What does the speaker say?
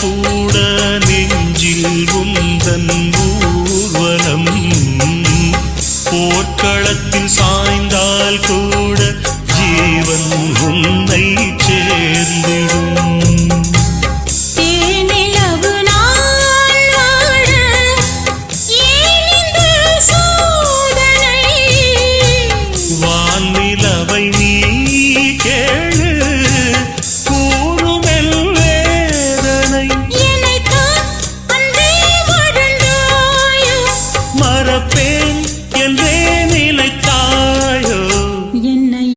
கூட நெஞ்சில் உந்தன் ஊர்வலம். போர்க்களத்தில் சாய்ந்தால் கூட ஜீவன் உன்னை சேர்ந்திடும். வான்நிலவை நீ பேர்